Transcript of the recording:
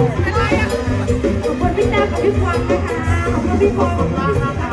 ขอบคุณพี่แจ๊คกับพี่ควังนะคะ ขอบคุณพี่ควังของานะคะ